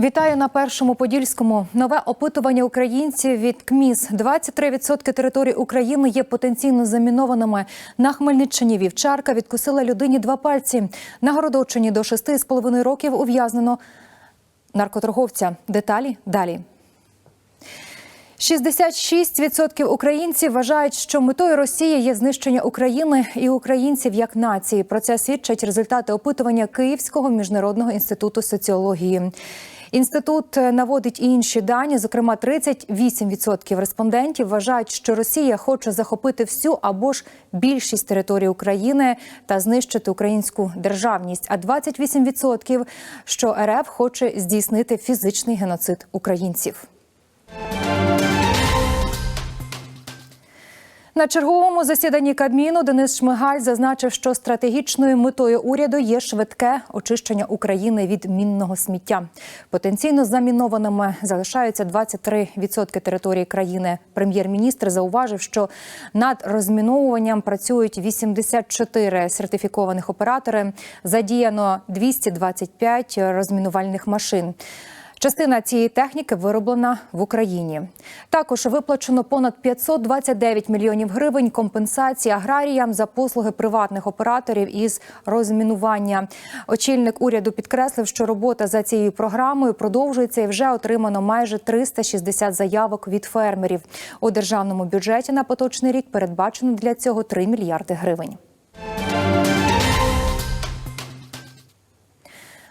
Вітаю на першому подільському. Нове опитування українців від КМІС. 23% території України є потенційно замінованими. На Хмельниччині вівчарка відкусила людині два пальці. На Городочині до 6,5 років ув'язнено наркоторговця. Деталі далі. 66% українців вважають, що метою Росії є знищення України і українців як нації. Про це свідчать результати опитування Київського міжнародного інституту соціології. Інститут наводить і інші дані. Зокрема, 38% респондентів вважають, що Росія хоче захопити всю або ж більшість території України та знищити українську державність. А 28% – що РФ хоче здійснити фізичний геноцид українців. На черговому засіданні Кабміну Денис Шмигаль зазначив, що стратегічною метою уряду є швидке очищення України від мінного сміття. Потенційно замінованими залишаються 23% території країни. Прем'єр-міністр зауважив, що над розміновуванням працюють 84 сертифікованих оператори. Задіяно 225 розмінувальних машин. Частина цієї техніки вироблена в Україні. Також виплачено понад 529 мільйонів гривень компенсації аграріям за послуги приватних операторів із розмінування. Очільник уряду підкреслив, що робота за цією програмою продовжується і вже отримано майже 360 заявок від фермерів. У державному бюджеті на поточний рік передбачено для цього 3 мільярди гривень.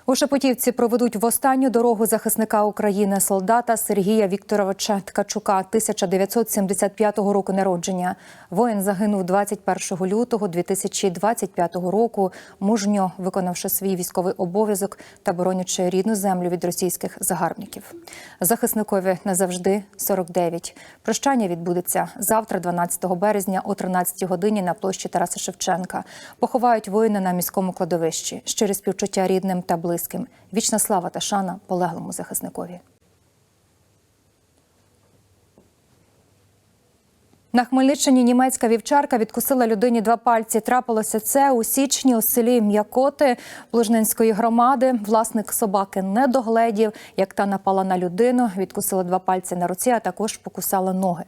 У Шепетівці проведуть в останню дорогу захисника України солдата Сергія Вікторовича Ткачука 1975 року народження. Воїн загинув 21 лютого 2025 року, мужньо виконавши свій військовий обов'язок та боронячи рідну землю від російських загарбників. Захисникові назавжди 49. Прощання відбудеться завтра, 12 березня, о 13 годині на площі Тараса Шевченка. Поховають воїна на міському кладовищі. Щирі співчуття рідним та близьким близьким. Вічна слава та шана полеглому захисникові. На Хмельниччині німецька вівчарка відкусила людині два пальці. Трапилося це у січні у селі М'якоти Плужненської громади. Власник собаки не догледів, як та напала на людину, відкусила два пальці на руці, а також покусала ноги.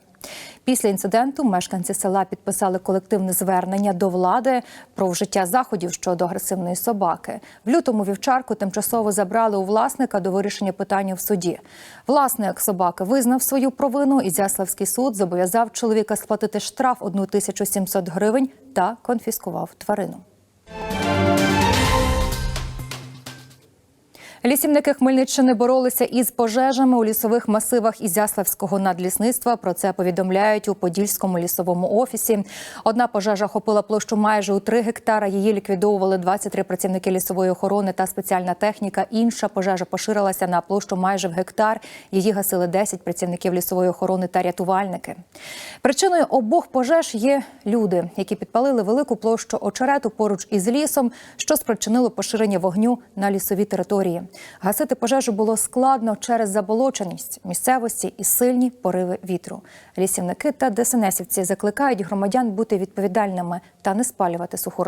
Після інциденту мешканці села підписали колективне звернення до влади про вжиття заходів щодо агресивної собаки. В лютому вівчарку тимчасово забрали у власника до вирішення питання в суді. Власник собаки визнав свою провину, і Зяславський суд зобов'язав чоловіка сплатити штраф 1700 гривень та конфіскував тварину. Лісівники Хмельниччини боролися із пожежами у лісових масивах Ізяславського надлісництва. Про це повідомляють у Подільському лісовому офісі. Одна пожежа охопила площу майже у 3 гектара. Її ліквідовували 23 працівники лісової охорони та спеціальна техніка. Інша пожежа поширилася на площу майже в гектар. Її гасили 10 працівників лісової охорони та рятувальники. Причиною обох пожеж є люди, які підпалили велику площу очерету поруч із лісом, що спричинило поширення вогню на лісові території. Гасити пожежу було складно через заболоченість місцевості і сильні пориви вітру. Лісівники та ДСНСівці закликають громадян бути відповідальними та не спалювати суху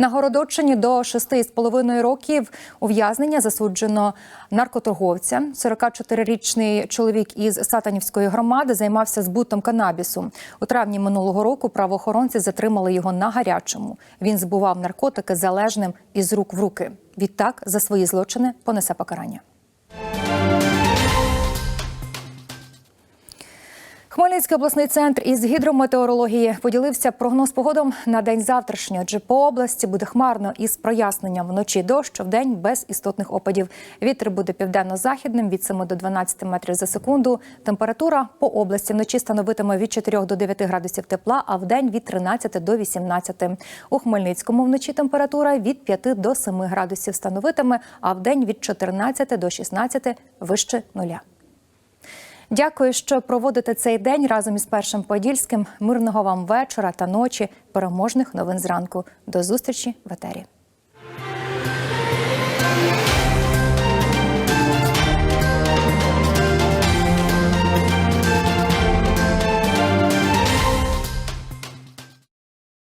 На Городоччині до 6,5 років ув'язнення засуджено наркоторговця. 44-річний чоловік із Сатанівської громади займався збутом канабісу. У травні минулого року правоохоронці затримали його на гарячому. Він збував наркотики залежним із рук в руки. Відтак за свої злочини понесе покарання. Хмельницький обласний центр із гідрометеорології поділився прогноз погодом на день завтрашнього. Адже по області буде хмарно із проясненням вночі дощ, в день без істотних опадів. Вітер буде південно-західним від 7 до 12 метрів за секунду. Температура по області вночі становитиме від 4 до 9 градусів тепла, а в день від 13 до 18. У Хмельницькому вночі температура від 5 до 7 градусів становитиме, а в день від 14 до 16 вище нуля. Дякую, що проводите цей день разом із першим подільським. Мирного вам вечора та ночі, переможних новин зранку. До зустрічі в етері.